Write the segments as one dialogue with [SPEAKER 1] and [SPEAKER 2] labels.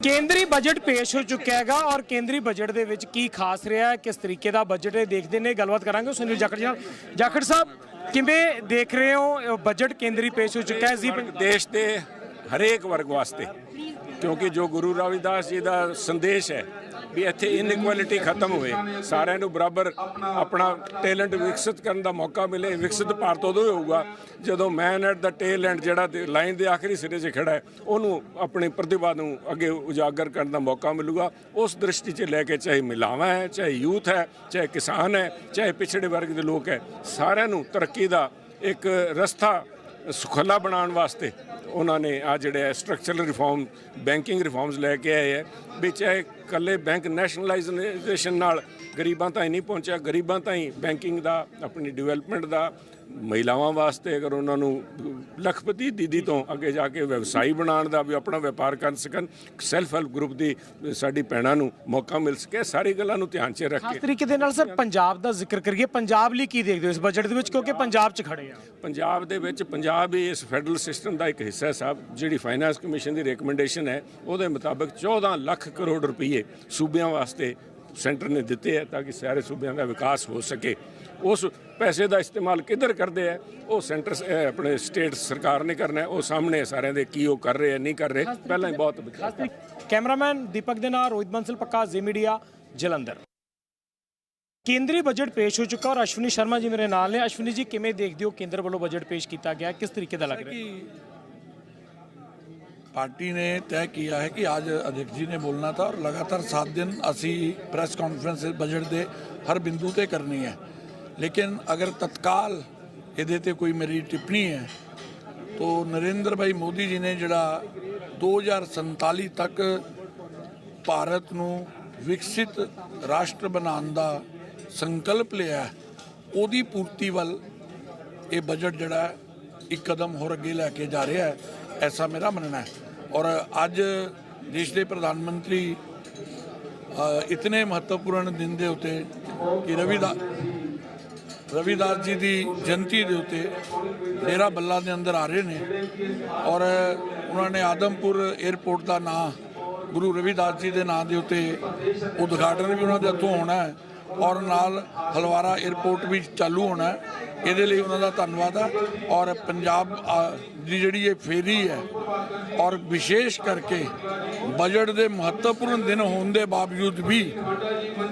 [SPEAKER 1] ਕੇਂਦਰੀ ਬਜਟ ਪੇਸ਼ ਹੋ ਚੁੱਕਿਆ ਹੈਗਾ ਔਰ ਕੇਂਦਰੀ ਬਜਟ ਦੇ ਵਿੱਚ ਕੀ ਖਾਸ ਰਿਹਾ ਹੈ, ਕਿਸ ਤਰੀਕੇ ਦਾ ਬਜਟ ਹੈ ਦੇਖਦੇ ਨੇ, ਗੱਲਬਾਤ ਕਰਾਂਗੇ ਸੁਨੀਲ ਜਾਖੜ ਜੀ ਨਾਲ ਜਾਖੜ ਸਾਹਿਬ, ਕਿਵੇਂ ਦੇਖ ਰਹੇ ਹੋ ਬਜਟ ਕੇਂਦਰੀ ਪੇਸ਼ ਹੋ ਚੁੱਕਾ ਹੈ ਜੀ?
[SPEAKER 2] ਦੇਸ਼ ਦੇ ਹਰੇਕ ਵਰਗ ਵਾਸਤੇ, ਕਿਉਂਕਿ ਜੋ ਗੁਰੂ ਰਵਿਦਾਸ ਜੀ ਦਾ ਸੰਦੇਸ਼ ਹੈ ਵੀ ਇੱਥੇ ਇਨਇਕੁਐਲਿਟੀ ਖਤਮ ਹੋਵੇ। ਸਾਰਿਆਂ ਨੂੰ ਬਰਾਬਰ ਆਪਣਾ ਟੈਲੈਂਟ ਵਿਕਸਿਤ ਕਰਨ ਦਾ ਮੌਕਾ ਮਿਲੇ, ਵਿਕਸਿਤ ਭਾਰਤ ਉਦੋਂ ਹੀ ਹੋਊਗਾ ਜਦੋਂ man at the tail end ਜਿਹੜਾ ਲਾਈਨ ਦੇ ਆਖਰੀ ਸਿਰੇ 'ਚ ਖੜਾ ਹੈ, ਉਹਨੂੰ ਆਪਣੀ ਪ੍ਰਤਿਭਾ ਨੂੰ ਅੱਗੇ ਉਜਾਗਰ ਕਰਨ ਦਾ ਮੌਕਾ ਮਿਲੂਗਾ। ਉਸ ਦ੍ਰਿਸ਼ਟੀ 'ਚ ਲੈ ਕੇ ਚਾਹੇ ਮਹਿਲਾਵਾਂ ਹੈ, ਚਾਹੇ ਯੂਥ ਹੈ, ਚਾਹੇ ਕਿਸਾਨ ਹੈ, ਚਾਹੇ ਪਿਛੜੇ ਵਰਗ ਦੇ ਲੋਕ ਹੈ, ਸਾਰਿਆਂ ਨੂੰ ਤਰੱਕੀ ਦਾ ਇੱਕ ਰਸਤਾ, ਸੁਖਲਾ ਬਣਾਉਣ ਵਾਸਤੇ ਉਹਨਾਂ ਨੇ ਆ ਜਿਹੜੇ ਸਟਰਕਚਰਲ ਰਿਫਾਰਮ ਬੈਂਕਿੰਗ ਰਿਫਾਰਮਸ ਲੈ ਕੇ ਆਏ ਹੈ ਵੀ ਚਾਹੇ ਕੱਲੇ ਬੈਂਕ ਨੈਸ਼ਨਲਾਈਜੇਸ਼ਨ ਨਾਲ ਗਰੀਬਾਂ ਤਾਈਂ ਨਹੀਂ ਪਹੁੰਚਿਆ, ਗਰੀਬਾਂ ਤਾਈਂ ਬੈਂਕਿੰਗ ਦਾ, ਆਪਣੀ ਡਿਵੈਲਪਮੈਂਟ ਦਾ ਮਹਿਲਾਵਾਂ ਵਾਸਤੇ ਅਗਰ ਉਹਨਾਂ ਨੂੰ ਲੱਖਪਤੀ ਦੀਦੀ ਤੋਂ ਅੱਗੇ ਜਾ ਕੇ ਵਿਵਸਾਈ ਬਣਾਉਣ ਦਾ ਵੀ ਆਪਣਾ ਵਪਾਰ ਕਰ ਸਕਣ ਸੈਲਫ ਹੈਲਪ ਗਰੁੱਪ ਦੀ ਸਾਡੀ ਭੈਣਾਂ ਨੂੰ ਮੌਕਾ ਮਿਲ ਸਕੇ ਸਾਰੀ ਗੱਲਾਂ ਨੂੰ ਧਿਆਨ 'ਚ ਰੱਖ
[SPEAKER 1] ਖਾਸ
[SPEAKER 2] ਕੇ।
[SPEAKER 1] ਤਰੀਕੇ ਦੇ ਨਾਲ ਸਰ ਪੰਜਾਬ ਦਾ ਜ਼ਿਕਰ ਕਰੀਏ ਪੰਜਾਬ ਲਈ ਕੀ ਦੇਖਦੇ ਹੋ ਇਸ ਬਜਟ ਦੇ ਵਿੱਚ? ਕਿਉਂਕਿ ਪੰਜਾਬ 'ਚ ਖੜੇ ਆ।
[SPEAKER 2] ਪੰਜਾਬ ਦੇ ਵਿੱਚ ਪੰਜਾਬ ਹੀ ਇਸ ਫੈਡਰਲ ਸਿਸਟਮ ਦਾ ਇੱਕ ਹਿੱਸਾ ਹੈ ਸਾਹਿਬ ਜਿਹੜੀ ਫਾਈਨਾਂਸ ਕਮਿਸ਼ਨ ਦੀ ਰეკਮੈਂਡੇਸ਼ਨ ਹੈ ਉਹਦੇ ਮੁਤਾਬਕ 14 ਲੱਖ ਕਰੋੜ ਰੁਪਏ ਸੂਬਿਆਂ ਵਾਸਤੇ ਸੈਂਟਰ ਨੇ ਦਿੱਤੇ ਹੈ ਤਾਂ ਕਿ ਸਾਰੇ ਸੂਬਿਆਂ ਦਾ ਵਿਕਾਸ ਹੋ ਸਕੇ। ਉਸ ਪੈਸੇ ਦਾ ਇਸਤੇਮਾਲ ਕਿੱਧਰ ਕਰਦੇ ਹੈ ਉਹ ਸੈਂਟਰ ਆਪਣੇ ਸਟੇਟ ਸਰਕਾਰ ਨੇ ਕਰਨਾ ਹੈ। ਉਹ ਸਾਹਮਣੇ ਹੈ ਸਾਰਿਆਂ ਦੇ ਕੀ ਉਹ ਕਰ ਰਹੇ ਹੈ ਨਹੀਂ ਕਰ ਰਹੇ। ਪਹਿਲਾਂ ਹੀ ਬਹੁਤ
[SPEAKER 1] ਕੈਮਰਾਮੈਨ ਦੀਪਕ ਦੇ ਨਾਲ ਰੋਹਿਤ ਬੰਸਲ ਪੱਕਾ ਜ਼ੀ ਮੀਡੀਆ ਜਲੰਧਰ। ਕੇਂਦਰੀ ਬਜਟ ਪੇਸ਼ ਹੋ ਚੁੱਕਾ ਔਰ ਅਸ਼ਵਨੀ ਸ਼ਰਮਾ ਜੀ ਮੇਰੇ ਨਾਲ ਨੇ। ਅਸ਼ਵਨੀ ਜੀ ਕਿਵੇਂ ਦੇਖਦੇ ਹੋ ਕੇਂਦਰ ਵੱਲੋਂ ਬਜਟ ਪੇਸ਼ ਕੀਤਾ ਗਿਆ? ਕਿਸ ਤਰੀਕੇ ਦਾ ਲੱਗ ਰਿਹਾ? ਹੈ
[SPEAKER 3] पार्टी ने तय किया है कि आज अध्यक्ष जी ने बोलना था और लगातार सात दिन ਅਸੀਂ ਪ੍ਰੈਸ ਕਾਨਫਰੰਸ ਬਜਟ ਦੇ ਹਰ ਬਿੰਦੂ ਤੇ ਕਰਨੀ ਹੈ ਲੇਕਿਨ ਅਗਰ ਤਤਕਾਲ ਇਹਦੇ ਤੇ ਕੋਈ ਮੇਰੀ ਟਿੱਪਣੀ ਹੈ तो ਨਰਿੰਦਰ ਭਾਈ ਮੋਦੀ ਜੀ ਨੇ ਜਿਹੜਾ 2047 ਤੱਕ ਭਾਰਤ ਨੂੰ ਵਿਕਸਿਤ ਰਾਸ਼ਟਰ ਬਣਾਉਣ ਦਾ ਸੰਕਲਪ ਲਿਆ ਹੈ, ਉਹਦੀ ਪੂਰਤੀ ਵੱਲ ਇਹ ਬਜਟ ਜਿਹੜਾ ਹੈ, ਇੱਕ ਕਦਮ ਹੋਰ ਅੱਗੇ ਲੈ ਕੇ ਜਾ ਰਿਹਾ ਹੈ ਐਸਾ ਮੇਰਾ ਮੰਨਣਾ ਹੈ। ਔਰ ਅੱਜ ਦੇਸ਼ ਦੇ ਪ੍ਰਧਾਨ ਮੰਤਰੀ ਇਤਨੇ ਮਹੱਤਵਪੂਰਨ ਦਿਨ ਦੇ ਉੱਤੇ ਕਿ ਰਵਿਦਾ, ਰਵਿਦਾਸ ਜੀ ਦੀ ਜਯੰਤੀ ਦੇ ਉੱਤੇ ਡੇਰਾ ਬੱਲਾ ਦੇ ਅੰਦਰ ਆ ਰਹੇ ਨੇ। ਔਰ ਉਹਨਾਂ ਨੇ ਆਦਮਪੁਰ 에ਅਰਪੋਰਟ ਦਾ ਨਾਂ, ਗੁਰੂ ਰਵਿਦਾਸ ਜੀ ਦੇ ਨਾਂ ਦੇ ਉੱਤੇ ਉਦਘਾਟਨ ਵੀ ਉਹਨਾਂ ਦੇ ਹੱਥੋਂ ਹੋਣਾ ਹੈ। ਔਰ ਨਾਲ ਹਲਵਾਰਾ 에ਅਰਪੋਰਟ ਵੀ ਚਾਲੂ ਹੋਣਾ ਇਹਦੇ ਲਈ ਉਹਨਾਂ ਦਾ ਧੰਨਵਾਦ ਹੈ ਔਰ ਪੰਜਾਬ ਦੀ ਜਿਹੜੀ ਇਹ ਫੇਰੀ ਹੈ, ਔਰ ਵਿਸ਼ੇਸ਼ ਕਰਕੇ ਬਜਟ ਦੇ ਮਹੱਤਵਪੂਰਨ ਦਿਨ ਹੋਣ ਦੇ ਬਾਵਜੂਦ ਵੀ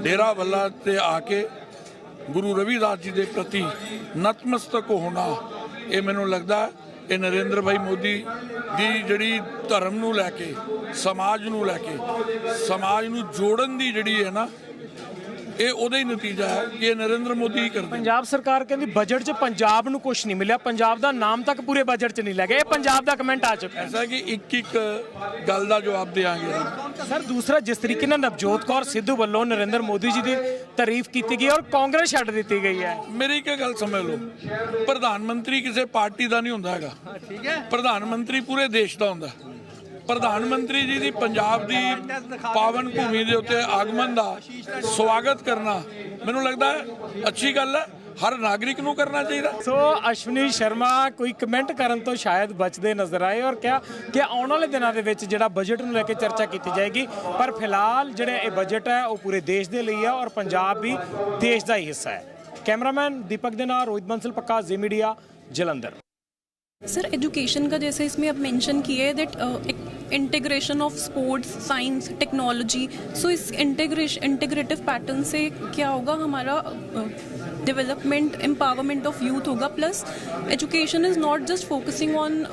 [SPEAKER 3] ਡੇਰਾ ਵੱਲਾ ਤੇ ਆ ਕੇ ਗੁਰੂ ਰਵਿਦਾਸ ਜੀ ਦੇ ਪ੍ਰਤੀ ਨਤਮਸਤਕ ਹੋਣਾ, ਇਹ ਮੈਨੂੰ ਲੱਗਦਾ ਇਹ ਨਰਿੰਦਰ ਭਾਈ ਮੋਦੀ ਦੀ ਜਿਹੜੀ ਧਰਮ ਨੂੰ ਲੈ ਕੇ, ਸਮਾਜ ਨੂੰ ਲੈ ਕੇ, ਸਮਾਜ ਨੂੰ ਜੋੜਨ ਦੀ ਜਿਹੜੀ ਹੈ ਨਾ ਇਹ ਉਹਦਾ ਹੀ ਨਤੀਜਾ ਹੈ ਕਿ ਨਰਿੰਦਰ ਮੋਦੀ ਹੀ ਕਰਦੇ
[SPEAKER 1] ਪੰਜਾਬ ਸਰਕਾਰ ਕਹਿੰਦੀ ਬਜਟ 'ਚ ਪੰਜਾਬ ਨੂੰ ਕੁਝ ਨਹੀਂ ਮਿਲਿਆ। ਪੰਜਾਬ ਦਾ ਨਾਮ ਤੱਕ ਪੂਰੇ ਬਜਟ 'ਚ ਨਹੀਂ ਲੱਗਿਆ ਇਹ ਪੰਜਾਬ ਦਾ ਕਮੈਂਟ ਆ ਚੁੱਕਾ ਹੈ।
[SPEAKER 3] ਐਸਾ ਕਿ ਇੱਕ ਇੱਕ ਗੱਲ ਦਾ ਜਵਾਬ ਦੇਾਂਗੇ
[SPEAKER 1] ਸਰ ਦੂਸਰਾ ਜਿਸ ਤਰੀਕੇ ਨਾਲ ਨਵਜੋਤ ਕੌਰ ਸਿੱਧੂ ਵੱਲੋਂ ਨਰਿੰਦਰ ਮੋਦੀ ਜੀ ਦੀ ਤਾਰੀਫ ਕੀਤੀ ਗਈ ਔਰ ਕਾਂਗਰਸ ਛੱਡ ਦਿੱਤੀ ਗਈ ਹੈ।
[SPEAKER 3] ਮੇਰੀ ਇੱਕ ਗੱਲ ਸਮਝ ਲਓ। ਪ੍ਰਧਾਨ ਮੰਤਰੀ ਕਿਸੇ ਪਾਰਟੀ ਦਾ ਨਹੀਂ ਹੁੰਦਾ ਹੈਗਾ। ਠੀਕ ਹੈ। ਪ੍ਰਧਾਨ ਮੰਤਰੀ ਪੂਰੇ ਦੇਸ਼ ਦਾ ਹੁੰਦਾ। ਪ੍ਰਧਾਨ ਮੰਤਰੀ ਜੀ ਦੀ ਪੰਜਾਬ ਦੀ ਪਾਵਨ ਭੂਮੀ ਦੇ ਉੱਤੇ ਆਗਮਨ ਦਾ ਸਵਾਗਤ ਕਰਨਾ ਮੈਨੂੰ ਲੱਗਦਾ ਹੈ ਅੱਛੀ ਗੱਲ ਹੈ ਹਰ ਨਾਗਰਿਕ ਨੂੰ ਕਰਨਾ ਚਾਹੀਦਾ
[SPEAKER 1] ਸੋ ਅਸ਼ਵਨੀ ਸ਼ਰਮਾ ਕੋਈ ਕਮੈਂਟ ਕਰਨ ਤੋਂ ਸ਼ਾਇਦ ਬਚਦੇ ਨਜ਼ਰ ਆਏ ਔਰ ਕਿਹਾ ਕਿ ਆਉਣ ਵਾਲੇ ਦਿਨਾਂ ਦੇ ਵਿੱਚ ਜਿਹੜਾ ਬਜਟ ਨੂੰ ਲੈ ਕੇ ਚਰਚਾ ਕੀਤੀ ਜਾਏਗੀ ਪਰ ਫਿਲਹਾਲ ਜਿਹੜਾ ਇਹ ਬਜਟ ਹੈ ਉਹ ਪੂਰੇ ਦੇਸ਼ ਦੇ ਲਈ ਹੈ ਔਰ ਪੰਜਾਬ ਵੀ ਦੇਸ਼ ਦਾ ਹੀ ਹਿੱਸਾ ਹੈ ਕੈਮਰਾਮੈਨ ਦੀਪਕ ਦੇ ਨਾਲ ਰੋਹਿਤ ਬੰਸਲ पक्का जी मीडिया जलंधर
[SPEAKER 4] सर एजुकेशन का जैसे इसमें आप मेंशन किए that integration of sports science technology so इस इंटीग्रेशन इंटीग्रेटिव पैटर्न से क्या होगा हमारा डेवलपमेंट एम्पावरमेंट ऑफ़ यूथ होगा plus education is not just focusing on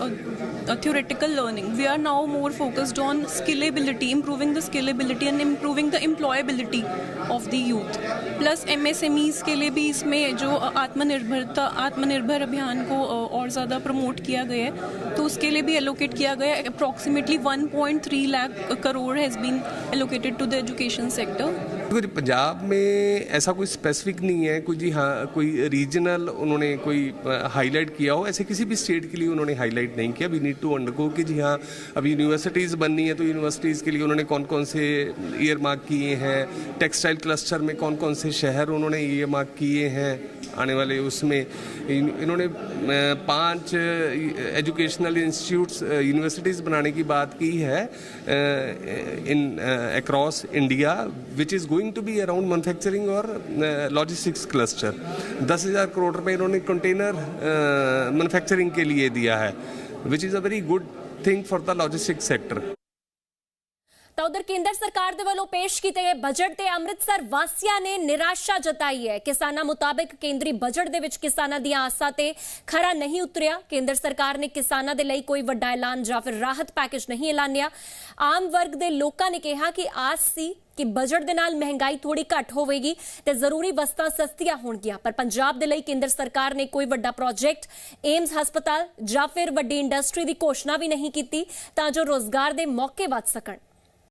[SPEAKER 4] theoretical learning. We are now more focused on skillability improving the skillability and improving the employability of the youth. Plus MSMEs के लिए भी इसमें जो आत्मनिर्भरता, आत्मनिर्भर अभियान को और ज़्यादा प्रमोट किया गया है तो उसके लिए भी एलोकेट किया गया approximately 1.3 lakh crore has been allocated to the education sector
[SPEAKER 5] देखो पंजाब में ऐसा कोई स्पेसिफिक नहीं है, कोई जी हाँ कोई रीजनल उन्होंने कोई हाईलाइट किया हो? ऐसे किसी भी स्टेट के लिए उन्होंने हाईलाइट नहीं किया? वी नीड टू अंडरगो कि जी हाँ अभी यूनिवर्सिटीज़ बननी है तो यूनिवर्सिटीज़ के लिए उन्होंने कौन कौन से ईयर मार्क किए हैं? टेक्सटाइल क्लस्टर में कौन कौन से शहर उन्होंने ईयर मार्क किए हैं? आने वाले उसमें इन्होंने पाँच एजुकेशनल इंस्टीट्यूट्स यूनिवर्सिटीज़ बनाने की बात की है in across India which is going to be around manufacturing और लॉजिस्टिक्स क्लस्टर दस हज़ार करोड़ रुपए इन्होंने कंटेनर मैन्युफैक्चरिंग के लिए दिया है which is a very good thing for the logistics sector
[SPEAKER 6] ਤਾਂ ਉਧਰ ਕੇਂਦਰ ਸਰਕਾਰ ਦੇ ਵੱਲੋਂ ਪੇਸ਼ ਕੀਤੇ ਗਏ ਬਜਟ ਤੇ ਅੰਮ੍ਰਿਤਸਰ ਵਾਸੀਆਂ ਨੇ ਨਿਰਾਸ਼ਾ ਜਤਾਈ ਹੈ। ਕਿਸਾਨਾਂ ਮੁਤਾਬਕ ਕੇਂਦਰੀ ਬਜਟ ਦੇ ਵਿੱਚ ਕਿਸਾਨਾਂ ਦੀਆਂ ਆਸਾਂ ਤੇ ਖਰਾ ਨਹੀਂ ਉਤਰਿਆ। ਕੇਂਦਰ ਸਰਕਾਰ ਨੇ ਕਿਸਾਨਾਂ ਦੇ ਲਈ ਕੋਈ ਵੱਡਾ ਐਲਾਨ ਜਾਂ ਫਿਰ ਰਾਹਤ ਪੈਕੇਜ ਨਹੀਂ ਐਲਾਨਿਆ। ਆਮ ਵਰਗ ਦੇ ਲੋਕਾਂ ਨੇ ਕਿਹਾ ਕਿ ਆਸ ਸੀ ਕਿ ਬਜਟ ਦੇ ਨਾਲ ਮਹਿੰਗਾਈ ਥੋੜੀ ਘੱਟ ਹੋਵੇਗੀ ਤੇ ਜ਼ਰੂਰੀ ਵਸਤਾਂ ਸਸਤੀਆਂ ਹੋਣਗੀਆਂ। ਪਰ ਪੰਜਾਬ ਦੇ ਲਈ ਕੇਂਦਰ ਸਰਕਾਰ ਨੇ ਕੋਈ ਵੱਡਾ ਪ੍ਰੋਜੈਕਟ ਏਮਸ ਹਸਪਤਾਲ ਜਾਂ ਫਿਰ ਵੱਡੀ ਇੰਡਸਟਰੀ ਦੀ ਘੋਸ਼ਣਾ ਵੀ ਨਹੀਂ ਕੀਤੀ ਤਾਂ ਜੋ ਰੋਜ਼ਗਾਰ ਦੇ ਮੌਕੇ ਵੱਧ ਸਕਣ।